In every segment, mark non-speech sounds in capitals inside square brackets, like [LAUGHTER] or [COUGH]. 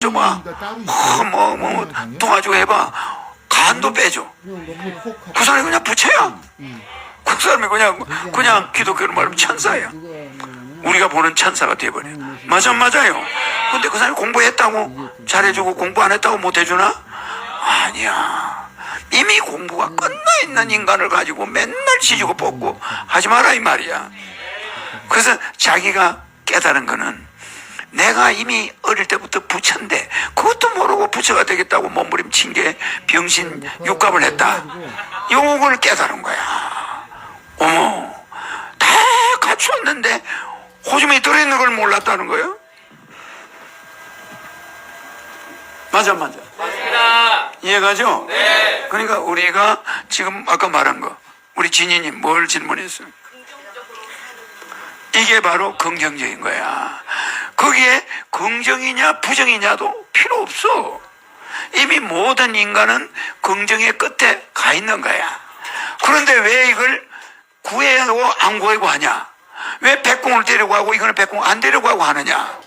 줘봐. 어, 뭐, 뭐, 도와주고 해봐. 간도 빼줘. 그 사람이 그냥 부처야. 그 사람이 그냥, 그냥 기독교로 말하면 천사야. 우리가 보는 천사가 돼버려. 맞아, 맞아요. 근데 그 사람이 공부했다고 잘해주고 공부 안 했다고 못해주나? 아니야. 이미 공부가 끝나 있는 인간을 가지고 맨날 지지고 뽑고 하지 마라, 이 말이야. 그래서 자기가 깨달은 거는 내가 이미 어릴 때부터 부처인데 그것도 모르고 부처가 되겠다고 몸부림친 게 병신 육갑을 했다. 요걸 깨달은 거야. 어머, 다 갖추었는데 호주머니 들어있는 걸 몰랐다는 거예요? 맞아, 맞아. 맞습니다. 이해가죠? 네. 그러니까 우리가 지금 아까 말한 거, 우리 진이님 뭘 질문했어요? 이게 바로 긍정적인 거야. 거기에 긍정이냐 부정이냐도 필요 없어. 이미 모든 인간은 긍정의 끝에 가 있는 거야. 그런데 왜 이걸 구해고 안 구해고 하냐? 왜 백공을 데리고 하고 이거는 백공 안 데리고 하고 하느냐?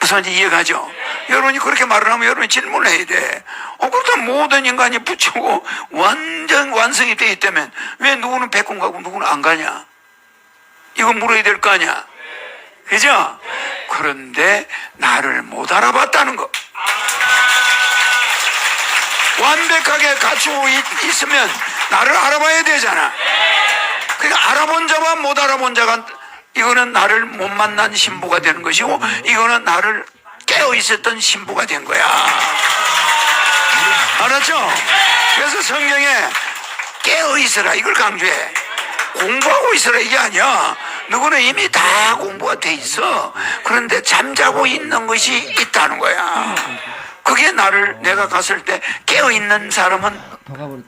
무슨 말인지 이해가죠? 여러분이 그렇게 말을 하면 여러분이 질문을 해야 돼. 어, 그렇다면 모든 인간이 부처고 완전 완성이 돼 있다면 왜 누구는 백공 가고 누구는 안 가냐? 이거 물어야 될 거 아니야? 그죠? 그런데 나를 못 알아봤다는 거. 완벽하게 갖추고 있- 있으면 나를 알아봐야 되잖아. 그러니까 알아본 자와 못 알아본 자가 이거는 나를 못 만난 신부가 되는 것이고 이거는 나를 깨어 있었던 신부가 된 거야. 알았죠? 그래서 성경에 깨어 있어라 이걸 강조해. 공부하고 있어라 이게 아니야. 누구는 이미 다 공부가 돼 있어. 그런데 잠자고 있는 것이 있다는 거야. 그게 나를 내가 갔을 때 깨어 있는 사람은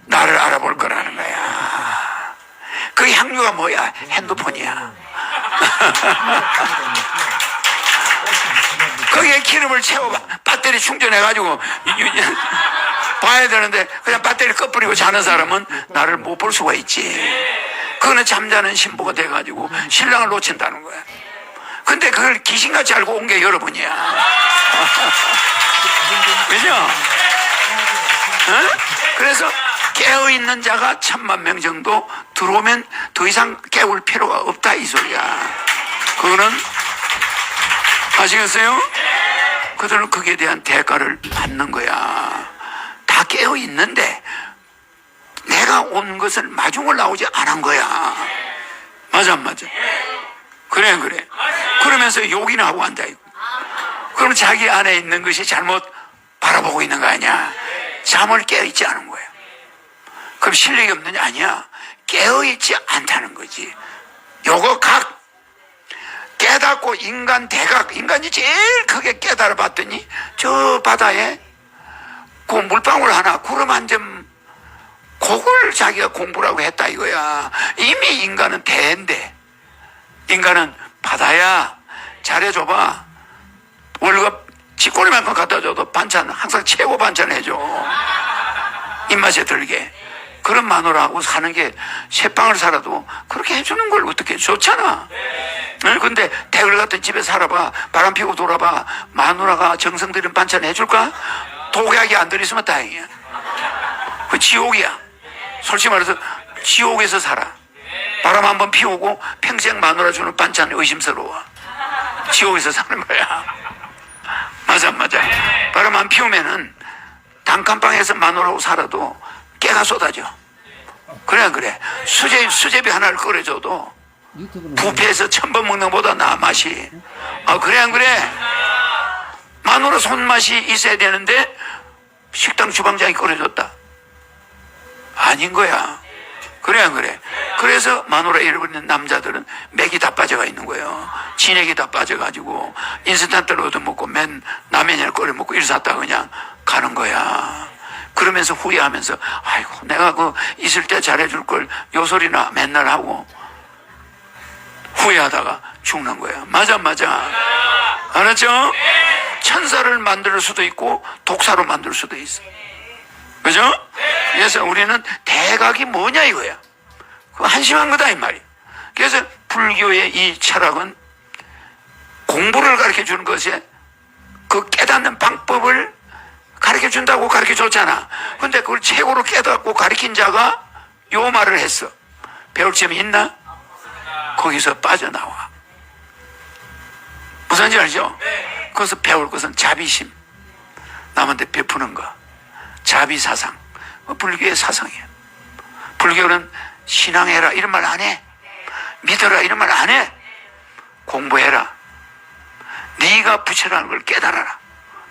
나를 알아볼 거라는 거야. 그 향유가 뭐야? 핸드폰이야. [LAUGHS] 거기에 기름을 채워 배터리 충전해가지고 봐야 되는데 그냥 배터리 꺼버리고 자는 사람은 나를 못 볼 수가 있지. 그거는 잠자는 신부가 돼가지고 신랑을 놓친다는 거야. 근데 그걸 귀신같이 알고 온 게 여러분이야. [LAUGHS] 그죠? 어? 그래서 깨어있는 자가 천만 명 정도 들어오면 더 이상 깨울 필요가 없다 이 소리야. 그거는 아시겠어요? 그들은 거기에 대한 대가를 받는 거야. 다 깨어 있는데 내가 온 것을 마중을 나오지 않은 거야. 맞아, 안 맞아? 그래, 그래. 그러면서 욕이나 하고 앉아 있고. 그럼 자기 안에 있는 것이 잘못 바라보고 있는 거 아니야? 잠을 깨어 있지 않은 거야. 그럼 실력이 없느냐? 아니야. 깨어 있지 않다는 거지. 요거 각 깨닫고 인간 대각 인간이 제일 크게 깨달아 봤더니 저 바다에 그 물방울 하나 구름 한 점 그걸 자기가 공부라고 했다 이거야. 이미 인간은 대인데. 인간은 바다야. 잘해줘봐. 월급 쥐꼬리만큼 갖다 줘도 반찬 항상 최고 반찬 해줘. 입맛에 들게. 그런 마누라 하고 사는 게 새빵을 살아도 그렇게 해주는 걸 어떻게 좋잖아. 응? 근데 대걸 같은 집에 살아봐. 바람 피고 돌아봐. 마누라가 정성 들인 반찬 해줄까? 독약이 안 들있으면 다행이야. 그 지옥이야 솔직히 말해서 지옥에서 살아. 바람 한 번 피우고 평생 마누라 주는 반찬 의심스러워. 지옥에서 사는 거야. 맞아 맞아. 바람 안 피우면은 단칸방에서 마누라하고 살아도 깨가 쏟아져. 그래 그래? 수제, 수제비 하나를 끓여줘도 부페에서 천번 먹는 것보다 나 맛이. 아 그래 안 그래? 마누라 손맛이 있어야 되는데 식당 주방장이 끓여줬다 아닌 거야 그래 안 그래 그래서 마누라 잃어버리는 남자들은 맥이 다 빠져가 있는 거예요 진액이 다 빠져가지고 인스턴트를 얻어먹고 맨 라면을 끓여 먹고 일사다 그냥 가는 거야 그러면서 후회하면서 아이고 내가 그 있을 때 잘해줄 걸 요 소리나 맨날 하고 후회하다가 죽는 거야. 맞아, 맞아. 알았죠? 천사를 만들 수도 있고 독사로 만들 수도 있어. 그죠? 그래서 우리는 대각이 뭐냐 이거야. 그 한심한 거다 이 말이야. 그래서 불교의 이 철학은 공부를 가르쳐 주는 것에 그 비법을 가르쳐 준다고 가르쳐 줬잖아. 근데 그걸 최고로 깨닫고 가르친 자가 요 말을 했어. 배울 점이 있나? 거기서 빠져나와. 무슨 지 알죠? 거기서 배울 것은 자비심. 남한테 베푸는 거. 자비사상. 그 불교의 사상이에요. 불교는 신앙해라 이런 말 안 해. 믿어라 이런 말 안 해. 공부해라. 네가 부처라는 걸 깨달아라.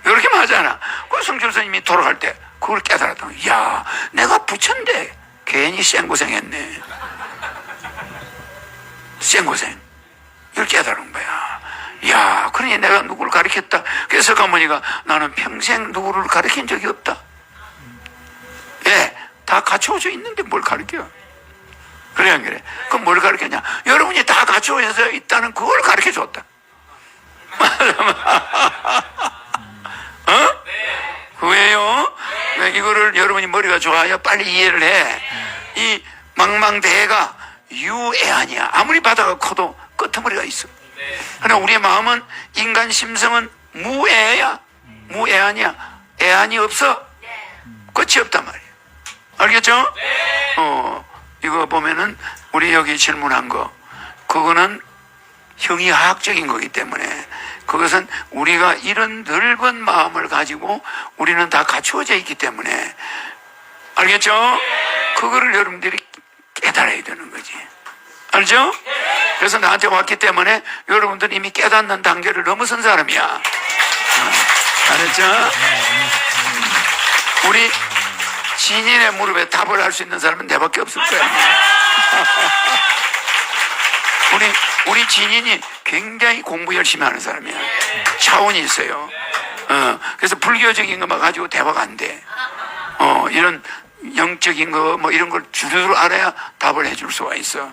이렇게 말하잖아. 그 성철 스님이 돌아갈 때 그걸 깨달았다. 야, 내가 부처인데 괜히 생고생했네. 생고생. 이걸 깨달은 거야. 야, 그러니 내가 누구를 가르쳤다. 그래서 가모니가 나는 평생 누구를 가르친 적이 없다. 예, 다 갖춰져 있는데 뭘 가르쳐? 그래, 안 그래? 그럼 뭘 가르쳤냐? 여러분이 다 갖춰져 있다는 그걸 가르쳐 줬다. [LAUGHS] 어? 왜요? 왜 이거를 여러분이 머리가 좋아요? 빨리 이해를 해. 이 망망대해가 유애한이야. 아무리 바다가 커도 끄트머리가 있어. 그러나 우리의 마음은 인간 심성은 무애야. 무애한이야. 애한이 없어. 끝이 없단 말이야. 알겠죠? 어, 이거 보면은 우리 여기 질문한 거, 그거는 형이하학적인 거기 때문에 그것은 우리가 이런 넓은 마음을 가지고 우리는 다 갖추어져 있기 때문에 알겠죠? 그거를 여러분들이 깨달아야 되는 거지. 알죠? 그래서 나한테 왔기 때문에 여러분들 이미 깨닫는 단계를 넘어선 사람이야. 어, 알았죠? 우리 진인의 무릎에 답을 할 수 있는 사람은 내밖에 없을 거야. [LAUGHS] 우리 우리 진인이 굉장히 공부 열심히 하는 사람이야. 차원이 있어요. 어, 그래서 불교적인 것만 가지고 대화가 안 돼. 어, 이런 영적인 거 뭐 이런 걸 주르르 알아야 답을 해줄 수가 있어.